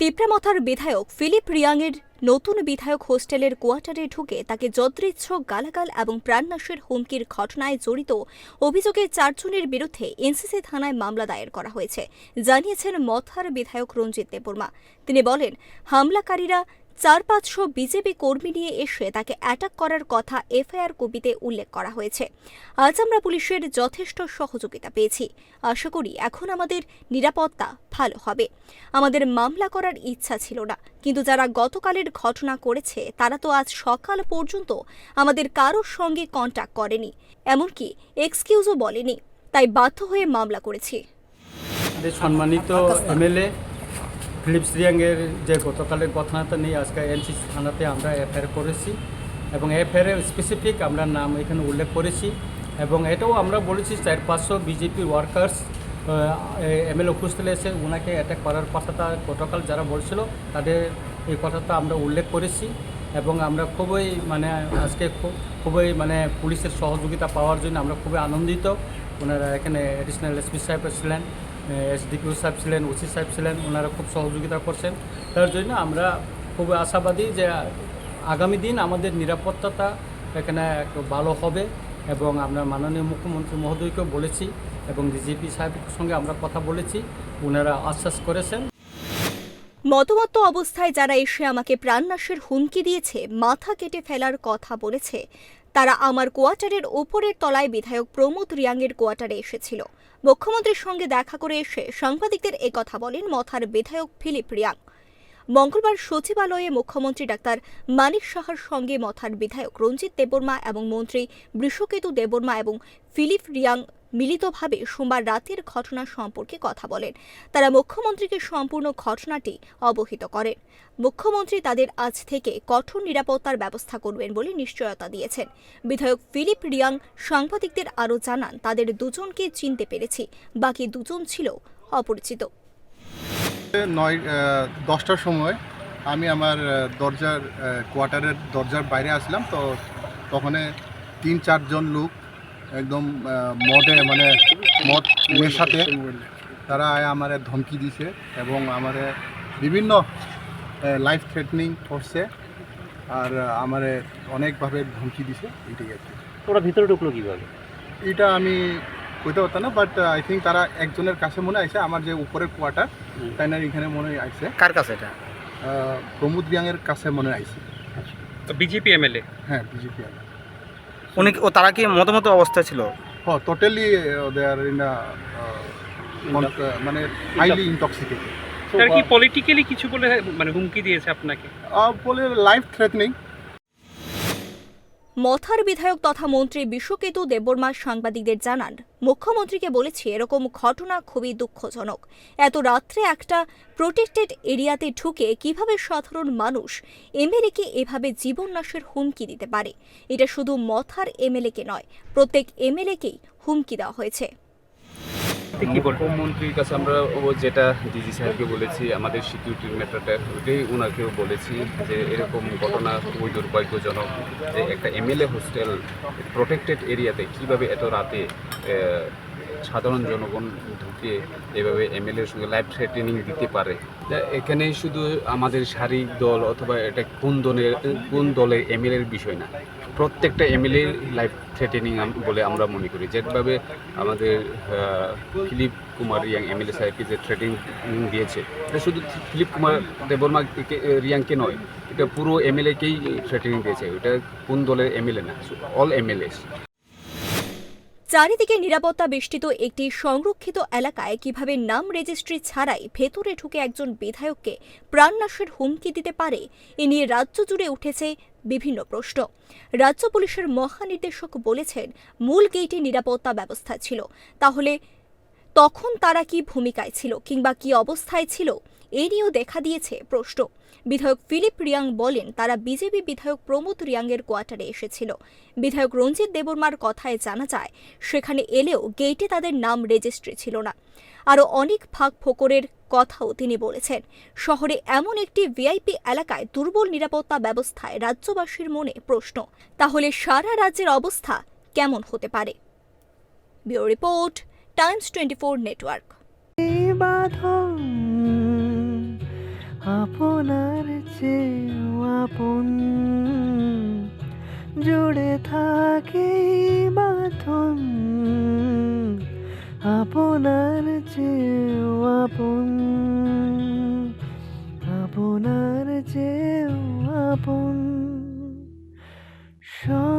তিপ্রামথার বিধায়ক ফিলিপ রিয়াংয়ের নতুন বিধায়ক হোস্টেলের কোয়ার্টারে ঢুকে তাকে যদৃচ্ছ গালাগাল এবং প্রাণনাশের হুমকির ঘটনায় জড়িত অভিযোগে চারজনের বিরুদ্ধে এনসিসি থানায় মামলা দায়ের করা হয়েছে, জানিয়েছেন মথার বিধায়ক রঞ্জিত দেববর্মা। তিনি বলেন, হামলাকারীরা চার পাঁচশো বিজেপি কর্মী নিয়ে এসে তাকে অ্যাটাক করার কথা এফআইআর কপিতে উল্লেখ করা হয়েছে। আজ আমরা পুলিশের যথেষ্ট সহযোগিতা পেয়েছি। আশা করি এখন আমাদের নিরাপত্তা ভালো হবে। আমাদের মামলা করার ইচ্ছা ছিল না, কিন্তু যারা গতকালের ঘটনা করেছে, তারা তো আজ সকাল পর্যন্ত আমাদের কারোর সঙ্গে কন্ট্যাক্ট করেনি। এমনকি এক্সকিউজও বলেনি, তাই বাধ্য হয়ে মামলা করেছি। সম্মানিত এমএলএ ফিলিপস রিয়াংয়ের যে গতকালের ঘটনাটা নিয়ে আজকে এনসিসি থানাতে আমরা এফআইআর করেছি এবং এফআইআর স্পেসিফিক আমরা নাম এখানে উল্লেখ করেছি এবং এটাও আমরা বলেছি চার পাঁচশো বিজেপি ওয়ার্কার্স এমএলএ হোস্টেলে এসে ওনাকে অ্যাটাক করার কথাটা গতকাল যারা বলছিল তাদের এই কথাটা আমরা উল্লেখ করেছি এবং আমরা খুবই মানে আজকে খুব খুবই মানে পুলিশের সহযোগিতা পাওয়ার জন্য আমরা খুবই আনন্দিত ওনারা এখানে অ্যাডিশনাল এসপি সাহেব ছিলেন এসডিপিও সাহেব ছিলেন ওসি সাহেব ছিলেন, ওনারা খুব সহযোগিতা করছেন। তার জন্য আমরা খুব আশাবাদী যে আগামী দিন আমাদের নিরাপত্তাটা এখানে ভালো হবে এবং আমরা মাননীয় মুখ্যমন্ত্রী মহোদয়কেও বলেছি এবং বিজেপি সাহেবের সঙ্গে আমরা কথা বলেছি, ওনারা আশ্বাস করেছেন। মতমত অবস্থায় যারা এসে আমাকে প্রাণনাশের হুমকি দিয়েছে, মাথা কেটে ফেলার কথা বলেছে তারা আমার কোয়ার্টারের ওপরের তলায় বিধায়ক প্রমোদ রিয়াংয়ের কোয়ার্টারে এসেছিল। মুখ্যমন্ত্রীর সঙ্গে দেখা করে এসে সাংবাদিকদের কথা বলেন মথার বিধায়ক ফিলিপ রিয়াং। মঙ্গলবার সচিবালয়ে মুখ্যমন্ত্রী ডাক্তার মানিক সাহার সঙ্গে মথার বিধায়ক রঞ্জিত দেববর্মা এবং মন্ত্রী বৃষকেতু দেববর্মা এবং ফিলিপ রিয়াং মিলিতভাবে সোমবার রাতের ঘটনা সম্পর্কে কথা বলেন। তারা মুখ্যমন্ত্রীকে সম্পূর্ণ ঘটনাটি অবহিত করেন। মুখ্যমন্ত্রী তাদের আজ থেকে কঠোর নিরাপত্তার ব্যবস্থা করবেন বলে নিশ্চয়তা দিয়েছেন। বিধায়ক ফিলিপ রিয়াং সাংবাদিকদের আরও জানান, তাদের দুজনকে চিনতে পেরেছি, বাকি দুজন ছিল অপরিচিত। নয় দশটার সময় আমি আমার দরজার কোয়ার্টারের দরজার বাইরে আসলাম, তো তখন তিন চারজন লোক একদম মদে মানে মদ নেশাতে তারা আমার ধমকি দিছে এবং আমার বিভিন্ন লাইফ থ্রেটনিং করছে আর আমার অনেকভাবে ধমকি দিছে এটাই আর কি। ওরা ভিতরে ঢুকলো কীভাবে? এটা আমি কইতে পারতাম না বাট আই থিঙ্ক তারা একজনের কাছে মনে আইছে আমার যে উপরের কোয়ার্টার হুম। তাই না এখানে মনে আইছে। কার কাছে এটা? প্রমোদ রিয়াংয়ের কাছে মনে আইছে। BJP MLA? হ্যাঁ বিজেপি উনি ও তারা কি মতামত অবস্থা ছিল? হ্যাঁ টোটালি দে আর ইন মানে হাইলি ইনটক্সিকেটেড তার কি পলিটিক্যালি কিছু বলে মানে হুমকি দিয়েছে আপনাকে? বলে লাইফ থ্রেটনিং মথার বিধায়ক তথা মন্ত্রী বিশ্বকেতু দেববর্মা সাংবাদিকদের জানান, মুখ্যমন্ত্রীকে বলেছি, এরকম ঘটনা খুবই দুঃখজনক। এত রাত্রে একটা প্রোটেক্টেড এরিয়াতে ঢুকে কীভাবে সাধারণ মানুষ এমএলএকে এভাবে জীবন নাশের হুমকি দিতে পারে? এটা শুধু মথার এমএলএকে নয়, প্রত্যেক এমএলএকেই হুমকি দেওয়া হয়েছে। মুখ্যমন্ত্রীর কাছে আমরা ও যেটা ডিজি স্যারকে বলেছি, আমাদের সিকিউরিটির ম্যাটারটা ওটাই ওনাকেও বলেছি যে এরকম ঘটনা খুবই দুর্ভাগ্যজনক যে একটা এমএলএ হোস্টেল প্রোটেক্টেড এরিয়াতে কীভাবে এত রাতে সাধারণ জনগণ ঢুকে এভাবে এমএলএর সঙ্গে লাইভ থ্রেটেনিং দিতে পারে। এখানে শুধু আমাদের শারীরিক দল অথবা এটা কোন দলের কোন দলের এমএলএর বিষয় না, প্রত্যেকটা এমএলএ লাইফ থ্রেটেনিং বলে আমরা মনে করি। যেভাবে আমাদের ফিলিপ কুমার রিয়াং, এমএলএ সাহেবকে যে থ্রেটিং দিয়েছে, এটা শুধু ফিলিপ কুমার দেববর্মা রিয়াংকে নয়, এটা পুরো এমএলএকেই থ্রেটিং দিয়েছে। এটা কোন দলের এমএলএ না অল এমএলএ চারিদিকে নিরাপত্তা বেষ্টিত একটি সংরক্ষিত এলাকায় কীভাবে নাম রেজিস্ট্রি ছাড়াই ভেতরে ঢুকে একজন বিধায়ককে প্রাণনাশের হুমকি দিতে পারে, এ নিয়ে রাজ্য জুড়ে উঠেছে বিভিন্ন প্রশ্ন। রাজ্য পুলিশের মহানির্দেশক বলেছেন, মূল গেইটে নিরাপত্তা ব্যবস্থা ছিল। তাহলে তখন তারা কি ভূমিকায় ছিল কিংবা কি অবস্থায় ছিল, এ নিয়েও দেখা দিয়েছে প্রশ্ন। বিধায়ক ফিলিপ রিয়াং বলেন, তারা বিজেপি বিধায়ক প্রমোদ রিয়াংয়ের কোয়ার্টারে এসেছিল। বিধায়ক রঞ্জিত দেববর্মার কথায় জানা যায়, সেখানে এলেও গেইটে তাদের নাম রেজিস্ট্রি ছিল না। আরও অনেক ভাগ ফোকরের কথাও তিনি বলেছেন। শহরে এমন একটি ভিআইপি এলাকায় দুর্বল নিরাপত্তা ব্যবস্থায় রাজ্যবাসীর মনে প্রশ্ন, তাহলে সারা রাজ্যের অবস্থা কেমন হতে পারে? Report Times twenty four network আপনার চেয়েও আপন, জুড়ে থাকে বাঁধন, আপনার চেয়েও আপন, আপনার চেয়েও আপন। কমল